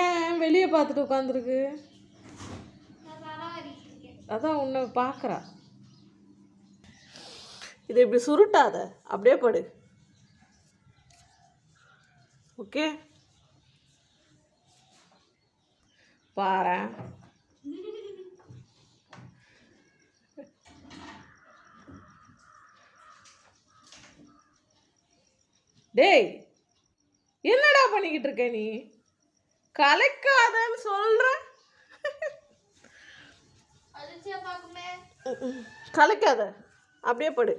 ஏன் வெளியே பார்த்துட்டு உட்காந்துருக்கு? அதான் உன்னை பார்க்குறா. இதை இப்படி சுருட்டாத. அப்படியே படு. ஓகே? பாரு டேய் என்னடா பண்ணிக்கிட்டு இருக்க நீ? கலைக்காதன்னு பார்க்குமே கலைக்காத. அப்படியே படு.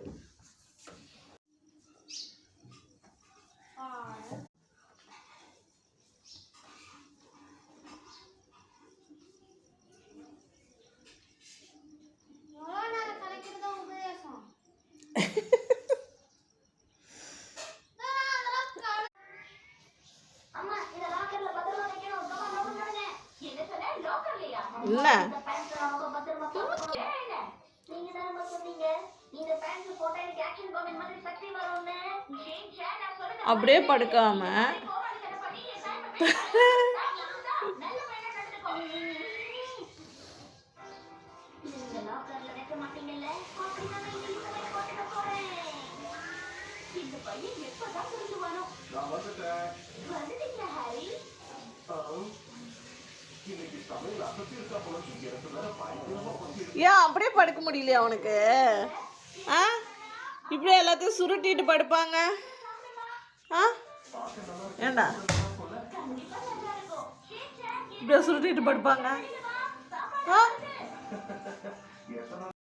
லுக்கை போட்டுக்க போறேன் இந்த பையன் எப்பதான் திரும்பி ஏன் அப்படியே படுக்க முடியலையா அவனுக்கு ஆ? இப்படியே எல்லாத்தையும் சுருட்டிட்டு படுப்பாங்க. ஆ? ஏண்டா? இப்படியே சுருட்டிட்டு படுப்பாங்க. ஆ?